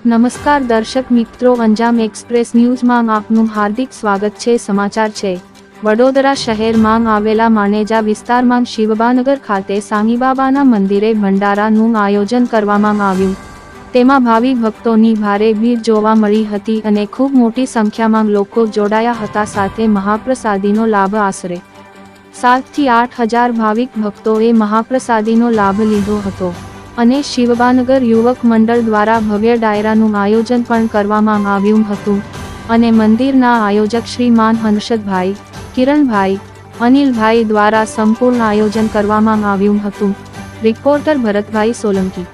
નમસ્કાર દર્શક મિત્રો, અંજામ એક્સપ્રેસ ન્યૂઝમાં આપનું હાર્દિક સ્વાગત છે. સમાચાર છે. વડોદરા શહેરમાં આવેલા માનેજા વિસ્તારમાં શિવબાનગર ખાતે સાંઈબાબાના મંદિરે ભંડારાનું આયોજન કરવામાં આવ્યું. તેમાં ભાવિ ભક્તોની ભારે ભીડ જોવા મળી હતી અને ખૂબ મોટી સંખ્યામાં લોકો જોડાયા હતા. સાથે મહાપ્રસાદીનો લાભ આશરે સાતથી આઠ હજાર ભાવિક ભક્તોએ મહાપ્રસાદીનો લાભ લીધો હતો. અને શિવબાનગર યુવક મંડળ દ્વારા ભવ્ય ડાયરાનું આયોજન પણ કરવામાં આવ્યું હતું. અને મંદિરના આયોજક શ્રીમાન હંસદભાઈ, કિરણભાઈ, અનિલભાઈ દ્વારા સંપૂર્ણ આયોજન કરવામાં આવ્યું હતું. રિપોર્ટર ભરતભાઈ સોલંકી.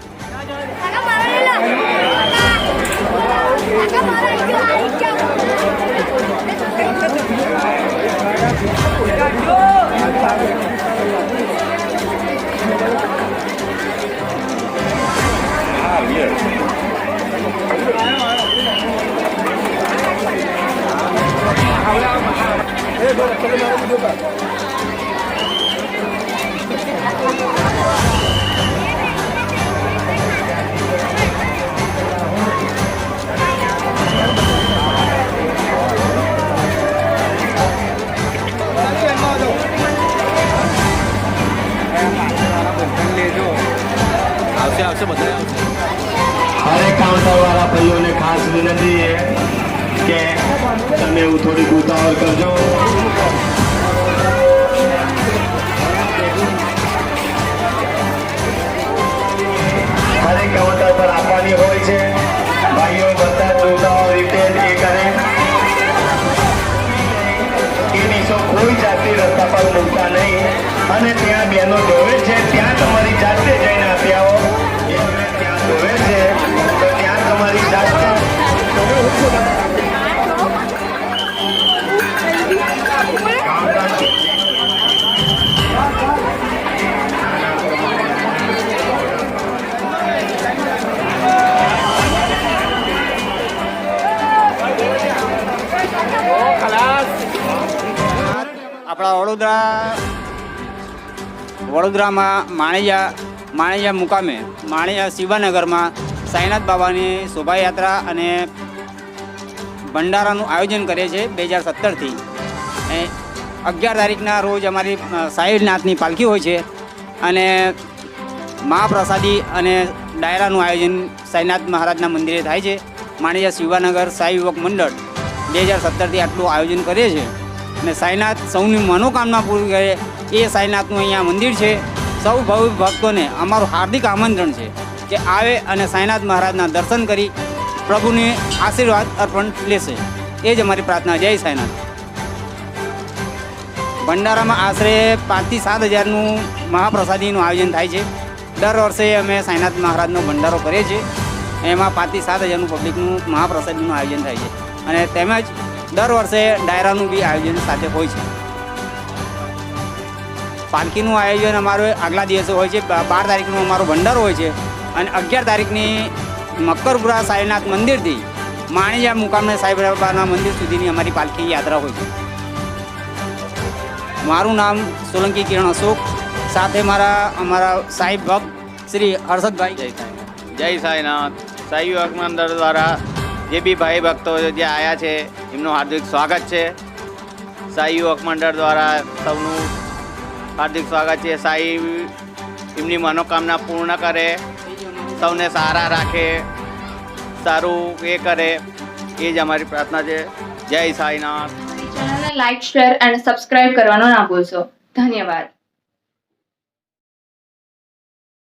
આવશે આવશે બધા આવશે હરેક કાઉન્ટર વાળા ભાઈઓને ખાસ વિનંતી છે કે તમે એવું થોડીક ઉતાવળ કરજો. હરેક કાઉન્ટર પર આપવાની હોય છે. ભાઈઓ, બધા જ રીતે એ કરે. એ નિશો કોઈ જાતની રસ્તા પર મૂકતા નહીં. અને ત્યાં આપણા વડોદરા, વડોદરામાં માણેજા માણેજા મુકામે, માણેજા શિવાનગરમાં સાઈનાથ બાબાની શોભાયાત્રા અને ભંડારાનું આયોજન કરે છે બે હજાર સત્તરથી. અગિયાર તારીખના રોજ અમારી સાઈનાથની પાલખી હોય છે અને મહાપ્રસાદી અને ડાયરાનું આયોજન સાંઈનાથ મહારાજના મંદિરે થાય છે. માણેજા શિવાનગર સાઈ યુવક મંડળ બે હજાર સત્તરથી આટલું આયોજન કરે છે. અને સાઈનાથ સૌની મનોકામના પૂરી કરે. એ સાઈનાથનું અહીંયા મંદિર છે. સૌ ભવ્ય ભક્તોને અમારું હાર્દિક આમંત્રણ છે કે આવે અને સાઈનાથ મહારાજના દર્શન કરી પ્રભુને આશીર્વાદ અર્પણ લેશે. એ જ અમારી પ્રાર્થના. જય સાઈનાથ. ભંડારામાં આશરે પાંચથી સાત હજારનું મહાપ્રસાદીનું આયોજન થાય છે. દર વર્ષે અમે સાઈનાથ મહારાજનો ભંડારો કરીએ છીએ. એમાં પાંચથી સાત હજારનું પબ્લિકનું મહાપ્રસાદીનું આયોજન થાય છે. અને તેમજ દર વર્ષે ડાયરાનું બી આયોજન સાથે હોય છે. પાલખીનું આયોજન અમારું આગલા દિવસે હોય છે. બાર તારીખનું અમારો ભંડાર હોય છે અને અગિયાર તારીખની મક્કરપુરા સાઈનાથ મંદિરથી માણીજા મુકામે સાંઈબાબાના મંદિર સુધીની અમારી પાલખી યાત્રા હોય છે. મારું નામ સોલંકી કિરણ અશોક, સાથે મારા, અમારા સાહેબ ભક્ત શ્રી હર્ષદભાઈ. જય સાંઈ, જય સાંઈનાથ. સાંઈ મંડળ દ્વારા જે બી ભાઈ ભક્તો જે આવ્યા છે, એમનું હાર્દિક સ્વાગત છે. સાઈ યુવક મંડળ દ્વારા સૌનું હાર્દિક સ્વાગત છે. સાઈ એમની મનોકામના પૂર્ણ કરે, સૌને સારા રાખે, સારું એ કરે. એ જ અમારી પ્રાર્થના છે. જય સાઈનાથ. ચેનલને લાઇક શેર અને સબસ્ક્રાઇબ કરવાનો ના ભૂલશો. ધન્યવાદ.